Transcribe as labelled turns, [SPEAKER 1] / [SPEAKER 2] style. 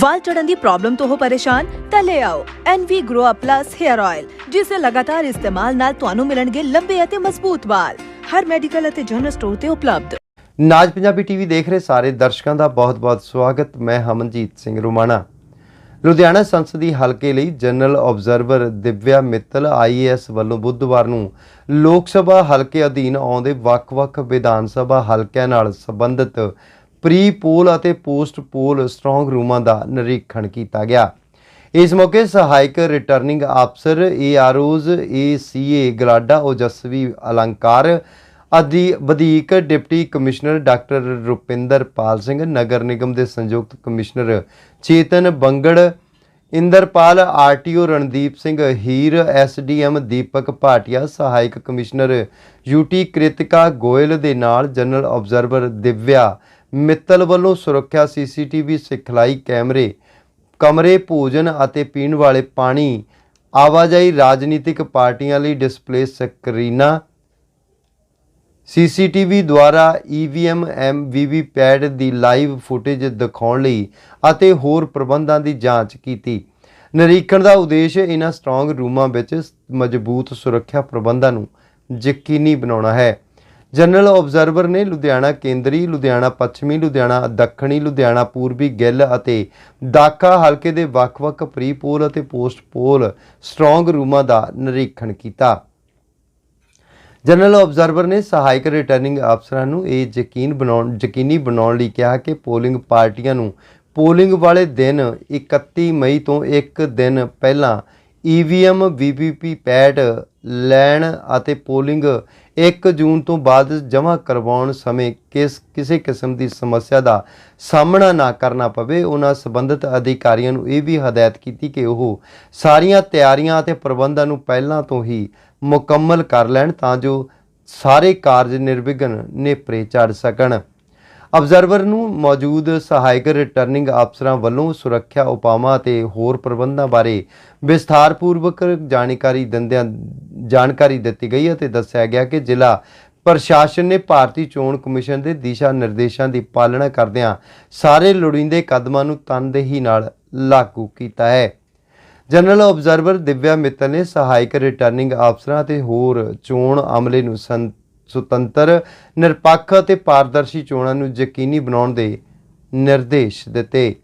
[SPEAKER 1] ਵਾਲ ਝੜਨ ਦੀ problem ਤੋਂ ਹੋ ਪਰੇਸ਼ਾਨ, ਤਾਂ ਲੈ ਆਓ NV Grow Up Plus Hair Oil ਜਿਸ ਦੇ ਲਗਾਤਾਰ ਇਸਤੇਮਾਲ ਨਾਲ ਤੁਹਾਨੂੰ ਮਿਲਣਗੇ ਲੰਬੇ ਅਤੇ ਮਜ਼ਬੂਤ ਵਾਲ। ਹਰ ਮੈਡੀਕਲ ਅਤੇ ਜਨਰਲ ਸਟੋਰ ਤੇ ਉਪਲਬਧ।
[SPEAKER 2] ਨਾਜ ਪੰਜਾਬੀ ਟੀਵੀ ਦੇਖ ਰਹੇ ਸਾਰੇ ਦਰਸ਼ਕਾਂ ਦਾ ਬਹੁਤ-ਬਹੁਤ ਸਵਾਗਤ। ਮੈਂ ਹਮਨਜੀਤ ਸਿੰਘ ਰੁਮਾਣਾ। ਲੁਧਿਆਣਾ ਸੰਸਦੀ ਹਲਕੇ ਲਈ general observer Divya Mittal IAS ਵੱਲੋਂ ਬੁੱਧਵਾਰ ਨੂੰ ਲੋਕ ਸਭਾ ਹਲਕੇ ਅਧੀਨ ਆਉਂਦੇ ਵੱਖ-ਵੱਖ ਵਿਧਾਨ ਸਭਾ ਹਲਕਿਆਂ ਨਾਲ ਸੰਬੰਧਿਤ ਪ੍ਰੀ ਪੋਲ ਅਤੇ ਪੋਸਟ ਪੋਲ ਸਟਰੋਂਗ ਰੂਮਾਂ ਦਾ ਨਿਰੀਖਣ ਕੀਤਾ ਗਿਆ। ਇਸ ਮੌਕੇ ਸਹਾਇਕ ਰਿਟਰਨਿੰਗ ਅਫਸਰ ਏਆਰਓਜ਼ ਏਸੀਏ ਗਲਾਡਾ ਓਜਸਵੀ ਅਲੰਕਾਰ, ਅਧੀ ਵਧੀਕ deputy commissioner doctor Rupinder Pal Singh, ਨਗਰ ਨਿਗਮ ਦੇ ਸੰਯੁਕਤ commissioner Chetan Bangar, Inderpal RTO Randeep Singh, Heer SDM Deepak Bhatia, ਸਹਾਇਕ ਕਮਿਸ਼ਨਰ ਯੂਟੀ ਕ੍ਰਿਤਿਕਾ ਗੋਇਲ ਦੇ ਨਾਲ ਜਨਰਲ ਆਬਜ਼ਰਵਰ ਦਿਵਿਆ ਮਿੱਤਲ ਵੱਲੋਂ ਸੁਰੱਖਿਆ ਸੀਸੀਟੀਵੀ ਸਿਖਲਾਈ ਕੈਮਰੇ, ਕਮਰੇ, ਭੋਜਨ ਅਤੇ ਪੀਣ ਵਾਲੇ ਪਾਣੀ, ਆਵਾਜਾਈ ਰਾਜਨੀਤਿਕ ਪਾਰਟੀਆਂ ਲਈ ਡਿਸਪਲੇ ਸਕਰੀਨਾਂ। ਸੀਸੀਟੀਵੀ ਦੁਆਰਾ ਈਵੀਐਮ ਐਮ ਪੈਡ ਦੀ ਲਾਈਵ ਫੁਟੇਜ ਦਿਖਾਉਣ ਲਈ ਅਤੇ ਹੋਰ ਪ੍ਰਬੰਧਾਂ ਦੀ ਜਾਂਚ ਕੀਤੀ। ਨਿਰੀਖਣ ਦਾ ਉਦੇਸ਼ ਇਹਨਾਂ ਸਟਰੋਂਗ ਰੂਮਾਂ ਵਿੱਚ ਮਜ਼ਬੂਤ ਸੁਰੱਖਿਆ ਪ੍ਰਬੰਧਾਂ ਨੂੰ ਯਕੀਨੀ ਬਣਾਉਣਾ ਹੈ। ਜਨਰਲ ਆਬਜ਼ਰਵਰ ਨੇ ਲੁਧਿਆਣਾ ਕੇਂਦਰੀ, ਲੁਧਿਆਣਾ ਪੱਛਮੀ, ਲੁਧਿਆਣਾ ਦੱਖਣੀ, ਲੁਧਿਆਣਾ ਪੂਰਬੀ ਗਿੱਲ ਅਤੇ ਦਾਖਾ ਹਲਕੇ ਦੇ ਵੱਖ-ਵੱਖ ਪ੍ਰੀ ਪੋਲ ਅਤੇ ਪੋਸਟ ਪੋਲ ਸਟਰੋਂਗ ਰੂਮਾਂ ਦਾ ਨਿਰੀਖਣ ਕੀਤਾ। ਜਨਰਲ ਆਬਜ਼ਰਵਰ ਨੇ ਸਹਾਇਕ ਰਿਟਰਨਿੰਗ ਅਫਸਰਾਂ ਨੂੰ ਇਹ ਯਕੀਨ ਬਣਾਉਣ, ਯਕੀਨੀ ਬਣਾਉਣ ਲਈ ਕਿਹਾ ਕਿ ਪੋਲਿੰਗ ਪਾਰਟੀਆਂ ਨੂੰ ਪੋਲਿੰਗ ਵਾਲੇ ਦਿਨ 31 ਮਈ ਤੋਂ ਇੱਕ ਦਿਨ ਪਹਿਲਾਂ ਈਵੀਐਮ ਵੀਵੀਪੀ ਪੈਡ ਲੈਣ ਅਤੇ ਪੋਲਿੰਗ 1 ਜੂਨ ਤੋਂ ਬਾਅਦ ਜਮ੍ਹਾਂ ਕਰਵਾਉਣ ਸਮੇਂ ਕਿਸ, ਕਿਸੇ ਕਿਸਮ ਦੀ ਸਮੱਸਿਆ ਦਾ ਸਾਹਮਣਾ ਨਾ ਕਰਨਾ ਪਵੇ, ਉਹਨਾਂ ਸੰਬੰਧਿਤ ਅਧਿਕਾਰੀਆਂ ਨੂੰ ਇਹ ਵੀ ਹਦਾਇਤ ਕੀਤੀ ਕਿ ਉਹ ਸਾਰੀਆਂ ਤਿਆਰੀਆਂ ਅਤੇ ਪ੍ਰਬੰਧਾਂ ਨੂੰ ਪਹਿਲਾਂ ਤੋਂ ਹੀ ਮੁਕੰਮਲ ਕਰ ਲੈਣ ਤਾਂ ਜੋ ਸਾਰੇ ਕਾਰਜ ਨਿਰਵਿਘਨ ਨੇਪਰੇ ਚੜ ਸਕਣ। ਅਬਜ਼ਰਵਰ ਨੂੰ ਮੌਜੂਦ ਸਹਾਇਕ ਰਿਟਰਨਿੰਗ ਅਫਸਰਾਂ ਵੱਲੋਂ ਸੁਰੱਖਿਆ ਉਪਾਵਾਂ ਅਤੇ ਹੋਰ ਪ੍ਰਬੰਧਾਂ ਬਾਰੇ ਵਿਸਥਾਰਪੂਰਵਕ ਜਾਣਕਾਰੀ ਦਿੰਦਿਆਂ ਜਾਣਕਾਰੀ ਦਿੱਤੀ ਗਈ ਅਤੇ ਦੱਸਿਆ ਗਿਆ ਕਿ ਜ਼ਿਲ੍ਹਾ ਪ੍ਰਸ਼ਾਸਨ ਨੇ ਭਾਰਤੀ ਚੋਣ ਕਮਿਸ਼ਨ ਦੇ ਦਿਸ਼ਾ ਨਿਰਦੇਸ਼ਾਂ ਦੀ ਪਾਲਣਾ ਕਰਦਿਆਂ ਸਾਰੇ ਲੋੜੀਂਦੇ ਕਦਮਾਂ ਨੂੰ ਤਨਦੇਹੀ ਨਾਲ ਲਾਗੂ ਕੀਤਾ ਹੈ। ਜਨਰਲ ਆਬਜ਼ਰਵਰ ਦਿਵਿਆ ਮਿੱਤਲ ਨੇ ਸਹਾਇਕ ਰਿਟਰਨਿੰਗ ਅਫਸਰਾਂ ਅਤੇ ਹੋਰ ਚੋਣ ਅਮਲੇ ਨੂੰ ਸੰ- ਸੁਤੰਤਰ, ਨਿਰਪੱਖ ਅਤੇ ਪਾਰਦਰਸ਼ੀ ਚੋਣਾਂ ਨੂੰ ਯਕੀਨੀ ਬਣਾਉਣ ਦੇ ਨਿਰਦੇਸ਼ ਦਿੱਤੇ।